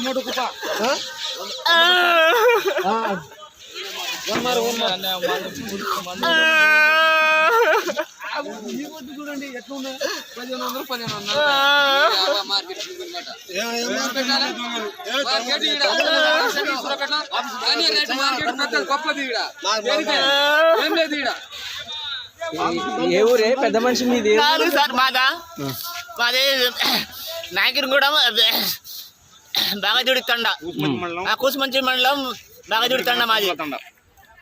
મોટું કુપા હા చూడండి ఎట్లున్నా పదిహేను వందలు పదిహేను వందలు మార్కెట్ గొప్పది? ఏం లేదు ఈడ ఏ ఊరే? పెద్ద మనిషి మీది? కాదు సార్ మాదా. మాది నాయకుని కూడా బాగాజుడి తండ. ఆ కూసుమంచి మండలం బాగాజుడి తండ మాది.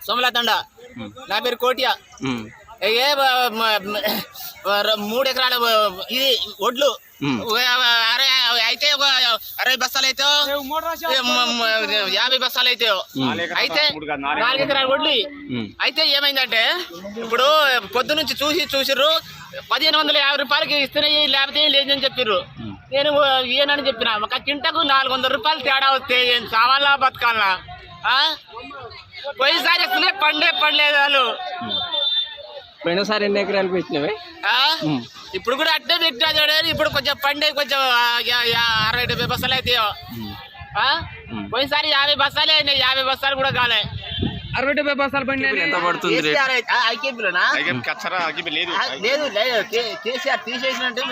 సోమల తండ నా పేరు కోటియా. ఏ మూడు ఎకరాల ఇది ఒడ్లు. అరే అయితే ఒక అరవై బస్తాలు అయితే యాభై బస్తాలు అయితే అయితే నాలుగు ఎకరాల ఒడ్లు. అయితే ఏమైందంటే ఇప్పుడు పొద్దు నుంచి చూసి చూసిర్రు పదిహేను వందల యాభై రూపాయలకి ఇస్తున్నాయి లేకపోతే లేదని చెప్పిర్రు. నేను ఈయనని చెప్పిన ఒక కింటకు నాలుగు వందల రూపాయలు తేడా వస్తే ఏం చావాలా బతకాలా? ఆ? పోయినసారి పండే పండలేదు వాళ్ళు. పోయినసారి ఎన్ని ఎకరాలు పెట్టినవే ఆ? ఇప్పుడు కూడా అట్టే పెట్టా చూడండి ఇప్పుడు కొంచెం పండే కొంచెం ఆ, యా- యా- అరవై డెబ్బై బస్తాలు అయితే పోయినసారి యాభై బస్తాలే అయినాయి. యాభై బస్తాలు కూడా కాలే. అరవై డెబ్బై బస్తాలు బండి ఎంత పడుతుంది లేదు. కేసీఆర్ తీసేసినట్టు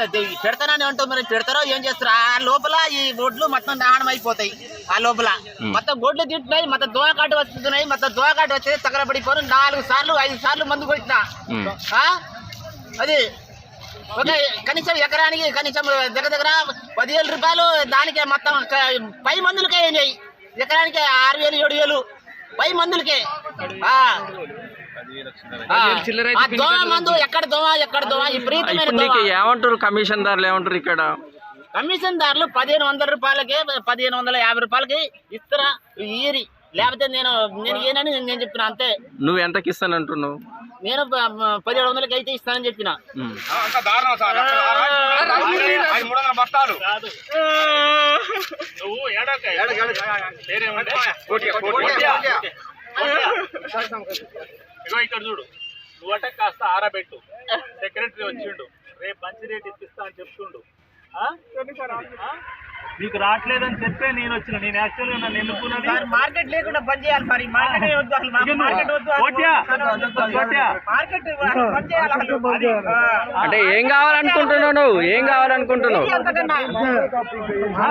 పెడతానని అంటూ మరి. పెడతారో ఏం చేస్తారు? ఆ లోపల ఈ ఒడ్లు మొత్తం దహనం అయిపోతాయి. ఆ లోపల. మొత్తం గొడ్లు తింటున్నాయి మొత్తం దోకాటు వస్తున్నాయి మొత్తం దోకాటు వచ్చి తగలబడిపోయి నాలుగు సార్లు ఐదు సార్లు మందు కొట్టిన. ఆ? అది ఒక కనీసం ఎకరానికి కనీసం దగ్గర దగ్గర పదివేల రూపాయలు దానికే మొత్తం పై మందులకే అయినాయి. ఎకరానికి ఆరు వేలు ఏడు వేలు. పై మందులకే. దోమ మందు ఎక్కడ దోమ ఎక్కడ దోమ? విపరీతమైన ఏమంటారు కమిషన్ దారులు ఏమంటారు ఇక్కడ? కమిషన్ దారులు పదిహేను వందల రూపాయలకి పదిహేను వందల యాభై రూపాయలకి ఇస్తారా ఈరి. లేకపోతే నేను నేను ఏనని నేను చెప్పిన అంతే. నువ్వు ఎంతకి ఇస్తానంటున్నావు నేను ప- ప- పదిహేడు వందలకి అయితే ఇస్తానని చెప్పిన. ఇక్కడ చూడు. నువ్వట కాస్త ఆరబెట్టు. సెక్రటరీ వచ్చిండు. రేపు మంచి రేట్ ఇప్పిస్తా అని చెప్తుండు. నీకు రావట్లేదని చెప్పే నేను వచ్చిన నేను యాక్చువల్గా నన్ను ఎన్నుకున్నది సార్ మార్కెట్ లేకుండా బంద్ చేయాలి మరి. మార్కెట్ వద్దు అసలు మాకు మార్కెట్ వద్దు చేయాలి. అంటే ఏం కావాలనుకుంటున్నావు నువ్వు? ఏం కావాలనుకుంటున్నావు?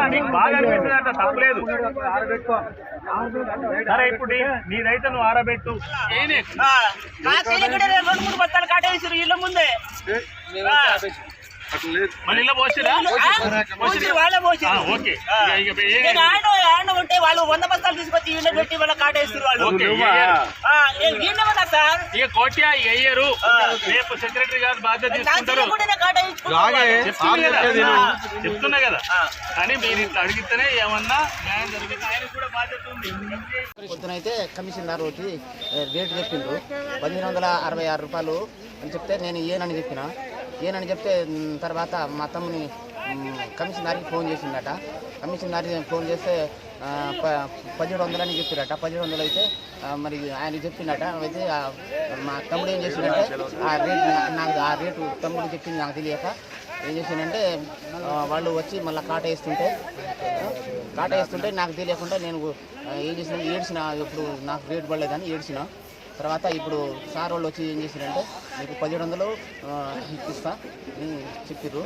నీకు బాగా అనిపిస్తుంది అంట తప్పలేదు. సరే ఇప్పుడు నీ- నీదైతే నువ్వు ఆరబెట్టు. ఇళ్ళ ముందే. మళ్ళీ ఇలా పోసిరా? ఆ? పోసిరు, వాళ్ళే ఓకే. ఉంటే వంద బస్తాలు తీసుకొచ్చి ఈయన పెట్టి వాళ్ళ. కాటేస్తారు వాళ్ళు సార్? ఇక కోట్యా ఇక వెయ్యరు రేపు సెక్రటరీ గారు బాధ్యత తీసుకుంటారు. చెప్తున్నా కదా. కానీ మీరు ఇట్లా అడిగితేనే ఏమన్నా న్యాయం కూడా బాధ్యత ఉంది. పొద్దునైతే కమిషనర్ వచ్చి రేటు చెప్పిండ్రు. పదిహేను వందల అరవై ఆరు రూపాయలు అని చెప్తే నేను ఏనని చెప్పిన? ఏనని చెప్తే తర్వాత మా తమ్ముని కమిషనర్కి ఫోన్ చేసిండట కమిషనర్కి ఫోన్ చేస్తే ప పదిహేడు వందలని చెప్పిరట. పదిహేడు వందలు అయితే మరి ఆయన చెప్పిండట అయితే మా తమ్ముడు ఏం చేసిందంటే ఆ రేటు నాకు ఆ రేటు తమ్ముడు చెప్పింది నాకు తెలియక ఏం చేసిందంటే వాళ్ళు వచ్చి మళ్ళీ కాట వేస్తుంటే కాట వేస్తుంటే నాకు తెలియకుండా నేను ఏం చేసిన ఏడ్చిన ఇప్పుడు నాకు రేటు పడలేదని ఏడ్చిన. తర్వాత ఇప్పుడు సార్ వాళ్ళు వచ్చి ఏం చేసిరంటే మీకు పదిహేడు వందలు ఇప్పిస్తా అని చెప్పిర్రు.